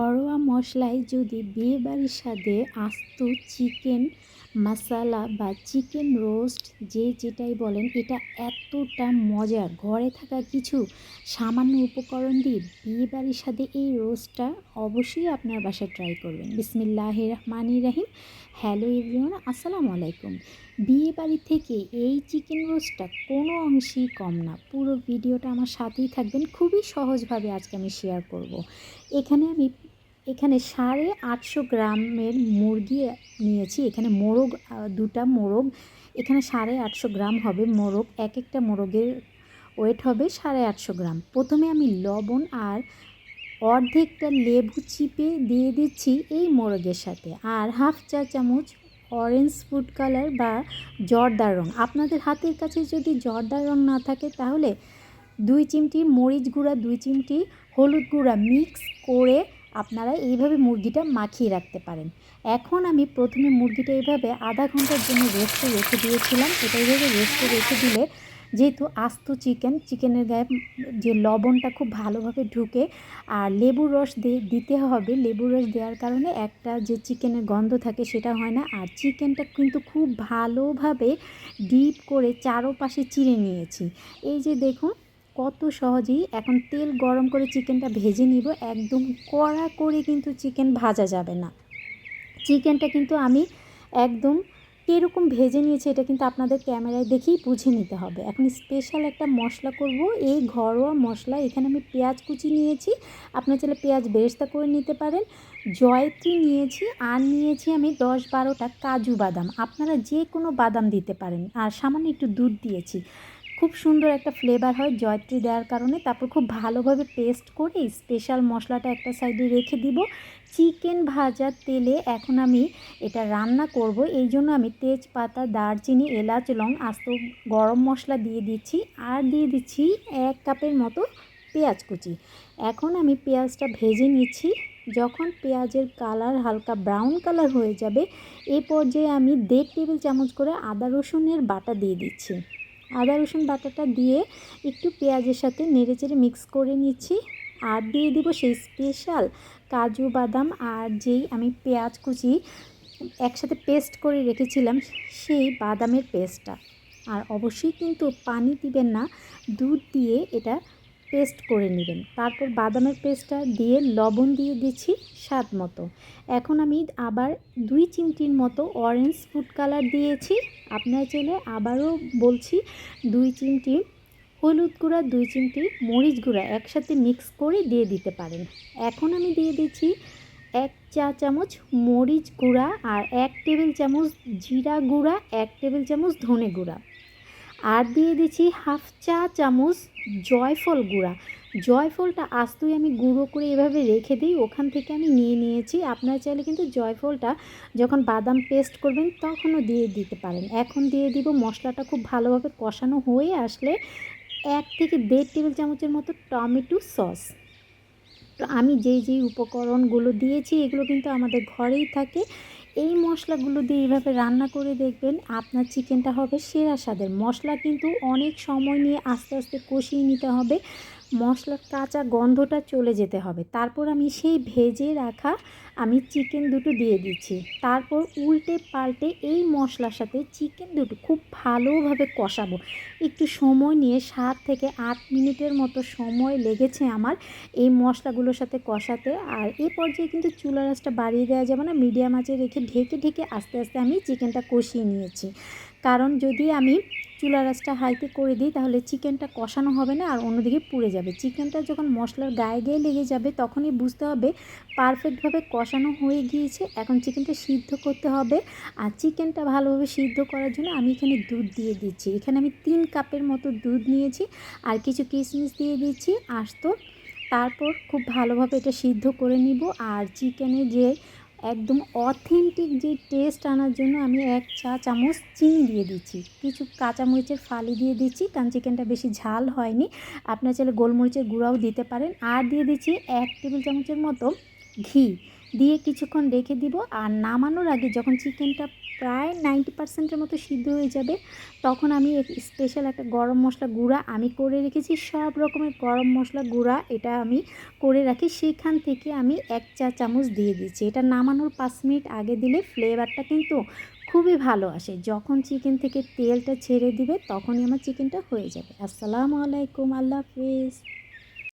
ঘরোয়া মশলায় যদি বিয়েবাড়ির স্বাদে আস্ত চিকেন মাসালা বা চিকেন রোস্ট যে যেটাই বলেন, এটা এতটা মজার। ঘরে থাকা কিছু সামান্য উপকরণ দিয়ে বিয়েবাড়ির সাথে এই রোস্টটা অবশ্যই আপনার বাসায় ট্রাই করবেন। বিসমিল্লাহ রহমানি রাহিম। হ্যালো এভরিওয়ান আসসালামু আলাইকুম। বিয়ে বাড়ি থেকে এই চিকেন রোস্টটা কোনো অংশেই কম না। পুরো ভিডিওটা আমার সাথেই থাকবেন। খুবই সহজভাবে আজকে আমি শেয়ার করব। এখানে আমি এখানে সাড়ে আটশো গ্রামের মুরগি নিয়েছি। এখানে মোরগ দুটা মোরগ। এখানে সাড়ে আটশো গ্রাম হবে মোরগ। এক একটা মোরগের ওয়েট হবে সাড়ে আটশো গ্রাম। প্রথমে আমি লবণ আর অর্ধেকটা লেবু চিপে দিয়ে দিচ্ছি এই মোরগের সাথে। আর হাফ চা চামচ অরেঞ্জ ফুড কালার বা জর্দার রং। আপনাদের হাতের কাছে যদি জর্দার রং না থাকে, তাহলে দুই চিমটি মরিচ গুঁড়া, দুই চিমটি হলুদ গুঁড়া মিক্স করে আপনারা এইভাবে মুরগিটা মাখিয়ে রাখতে পারেন। এখন আমি প্রথমে মুরগিটা এইভাবে আধা ঘণ্টার জন্য রেস্টে রেখে দিয়েছিলাম। এটা এইভাবে রেস্টে রেখে দিলে যেহেতু আস্ত চিকেন চিকেনের গায়ে যে লবণটা খুব ভালোভাবে ঢুকে, আর লেবুর রস দিতে হবে। লেবুর রস দেওয়ার কারণে একটা যে চিকেনের গন্ধ থাকে সেটা হয় না। আর চিকেনটা কিন্তু খুব ভালোভাবে ডিপ করে চারোপাশে চিড়ে নিয়েছি। এই যে দেখুন কত সহজেই এখন তেল গরম করে চিকেনটা ভেজে নিব। একদম কড়া করে কিন্তু চিকেন ভাজা যাবে না। চিকেনটা কিন্তু আমি একদম কীরকম ভেজে নিয়েছি এটা কিন্তু আপনাদের ক্যামেরায় দেখেই বুঝে নিতে হবে। এখন স্পেশাল একটা মশলা করব। এই ঘরোয়া মশলা, এখানে আমি পেঁয়াজ কুচি নিয়েছি। আপনার চাইলে পেঁয়াজ বেরেস্তা করে নিতে পারেন। জয়ত্রী নিয়েছি, আর নিয়েছি আমি দশ বারোটা কাজু বাদাম। আপনারা যে কোনো বাদাম দিতে পারেন। আর সামান্য একটু দুধ দিয়েছি। খুব সুন্দর একটা ফ্লেভার হয় জয়ত্রী দেওয়ার কারণে। তারপর খুব ভালোভাবে পেস্ট করে স্পেশাল মশলাটা একটা সাইডে রেখে দিব। চিকেন ভাজার তেলে এখন আমি এটা রান্না করব। এই জন্য আমি তেজপাতা, দারচিনি, এলাচ, লং আস্ত গরম মশলা দিয়ে দিচ্ছি। আর দিয়ে দিচ্ছি এক কাপের মতো পেঁয়াজ কুচি। এখন আমি পেঁয়াজটা ভেজে নিচ্ছি। যখন পেঁয়াজের কালার হালকা ব্রাউন কালার হয়ে যাবে এই পর্যায়ে আমি দেড় টেবিল চামচ করে আদা রসুনের বাটা দিয়ে দিচ্ছি। আদা, রসুন বাটাটা দিয়ে একটু পেঁয়াজের সাথে নেড়ে চেড়ে মিক্স করে নিচ্ছি। আর দিয়ে দিব সেই স্পেশাল কাজু, বাদাম আর যেই আমি পেঁয়াজ কুচি একসাথে পেস্ট করে রেখেছিলাম সেই বাদামের পেস্টটা আর অবশ্যই কিন্তু পানি দিবেন না, দুধ দিয়ে এটা পেস্ট করে নেবেন। তারপর বাদামের পেস্টটা দিয়ে লবণ দিয়ে দিচ্ছি স্বাদ মতো। এখন আমি আবার দুই চিমটির মতো অরেঞ্জ ফুড কালার দিয়েছি। আপনার চাইলে আবারও বলছি দুই চিমটি হলুদ গুঁড়া, দুই চিমটি মরিচ গুঁড়া একসাথে মিক্স করে দিয়ে দিতে পারেন। এখন আমি দিয়ে দিচ্ছি এক চা চামচ মরিচ গুঁড়া আর এক টেবিল চামচ জিরা গুঁড়া, এক টেবিল চামচ ধনে গুঁড়া। আর দিয়ে দিচ্ছি হাফ চা চামচ জয়ফল গুঁড়া। জয়ফলটা আস্তই আমি গুঁড়ো করে এভাবে রেখে দিই, ওখান থেকে আমি নিয়ে নিয়েছি। আপনারা চাইলে কিন্তু জয়ফলটা যখন বাদাম পেস্ট করবেন তখনও দিয়ে দিতে পারেন। এখন দিয়ে দিব মশলাটা খুব ভালোভাবে কষানো হয়ে আসলে এক থেকে দেড় টেবিল চামচের মতো টমেটো সস। আমি যেই যেই উপকরণগুলো দিয়েছি এগুলো কিন্তু আমাদের ঘরেই থাকে। এই মশলাগুলো দিয়ে এইভাবে রান্না করে দেখবেন আপনার চিকেনটা হবে সেরা স্বাদের। মশলা কিন্তু অনেক সময় নিয়ে আস্তে আস্তে কষিয়ে নিতে হবে। মশলার কাঁচা গন্ধটা চলে যেতে হবে। তারপর আমি সেই ভেজে রাখা আমি চিকেন দুটো দিয়ে দিচ্ছি। তারপর উল্টে পাল্টে এই মশলার সাথে চিকেন দুটো খুব ভালোভাবে কষাবো। একটু সময় নিয়ে সাত থেকে আট মিনিটের মতো সময় লেগেছে আমার এই মশলাগুলোর সাথে কষাতে। আর এই পর্যায়ে কিন্তু চুলা রাসটা বাড়িয়ে দেওয়া যাবে না, মিডিয়াম আঁচে রেখে ঢেকে ঢেকে আস্তে আস্তে আমি চিকেনটা কষিয়ে নিয়েছি। কারণ যদি আমি চুলা রাসটা হাইতে করে দিই, তাহলে চিকেনটা কষানো হবে না আর অন্যদিকে পুড়ে যাবে। চিকেনটা যখন মশলার গায়ে গায়ে লেগে যাবে, তখনই বুঝতে হবে পারফেক্টভাবে কষানো হয়ে গিয়েছে। এখন চিকেনটা সিদ্ধ করতে হবে আর চিকেনটা ভালোভাবে সিদ্ধ করার জন্য আমি এখানে দুধ দিয়ে দিচ্ছি। এখানে আমি তিন কাপের মতো দুধ নিয়েছি আর কিছু কিশমিশ দিয়ে দিচ্ছি। আস্ত, তারপর খুব ভালোভাবে এটা সিদ্ধ করে নিব। আর চিকেনে যে একদম অথেন্টিক যে টেস্ট আনার জন্য আমি এক চা চামচ চিনি দিয়ে দিচ্ছি। কিছু কাঁচামরিচের ফালি দিয়ে দিচ্ছি, কারণ চিকেনটা বেশি ঝাল হয়নি। আপনার চাইলে গোলমরিচের গুঁড়াও দিতে পারেন। আর দিয়ে দিচ্ছি এক টেবিল চামচের মতো ঘি। দিয়ে কিছুক্ষণ রেখে দিব। আর নামানোর আগে যখন চিকেনটা প্রায় নাইনটি পার্সেন্টের মতো সিদ্ধ হয়ে যাবে। তখন আমি স্পেশাল একটা গরম মশলা গুঁড়া আমি করে রেখেছি। সব রকমের গরম মশলা গুঁড়া এটা আমি করে রাখি। সেখান থেকে আমি এক চা চামচ দিয়ে দিচ্ছি। এটা নামানোর পাঁচ মিনিট আগে দিলে ফ্লেভারটা কিন্তু খুবই ভালো আসে। যখন চিকেন থেকে তেলটা ছেড়ে দিবে, তখনই আমার চিকেনটা হয়ে যাবে। আসসালামু আলাইকুম, আল্লাহ হাফিজ।